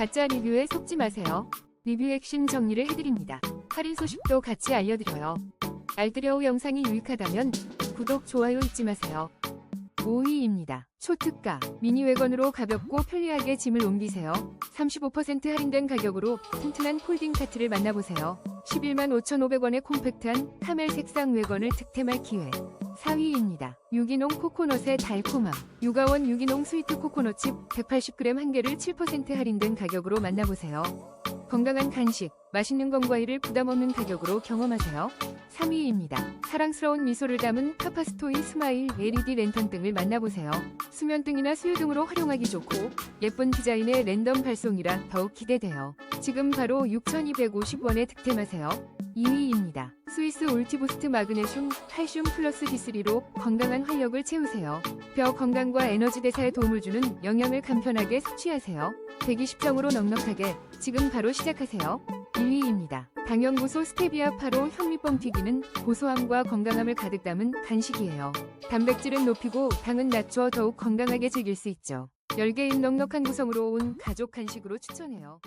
가짜 리뷰에 속지 마세요. 리뷰 핵심 정리를 해드립니다. 할인 소식도 같이 알려드려요. 알뜰여우 영상이 유익하다면 구독, 좋아요 잊지 마세요. 5위입니다. 초특가 미니 외건으로 가볍고 편리하게 짐을 옮기세요. 35% 할인된 가격으로 튼튼한 폴딩 카트를 만나보세요. 11만 5,500원의 콤팩트한 카멜 색상 외건을 득템할 기회. 4위입니다. 유기농 코코넛의 달콤함. 유가원 유기농 스위트 코코넛 칩 180g 한 개를 7% 할인된 가격으로 만나보세요. 건강한 간식, 맛있는 건과일을 부담 없는 가격으로 경험하세요. 3위입니다. 사랑스러운 미소를 담은 파파스토이 스마일 LED 랜턴 등을 만나보세요. 수면등이나 수유등으로 활용하기 좋고 예쁜 디자인의 랜덤 발송이라 더욱 기대돼요. 지금 바로 6,250원에 득템하세요. 2위입니다. 스위스 울티부스트 마그네슘 칼슘 플러스 D3로 건강한 활력을 채우세요. 뼈 건강과 에너지 대사에 도움을 주는 영양을 간편하게 섭취하세요. 120정으로 넉넉하게 지금 바로 시작하세요. 1위입니다. 당연고소 스테비아 파로 현미 뻥 튀기는 고소함과 건강함을 가득 담은 간식이에요. 단백질은 높이고 당은 낮춰 더욱 건강하게 즐길 수 있죠. 10개인 넉넉한 구성으로 온 가족 간식으로 추천해요.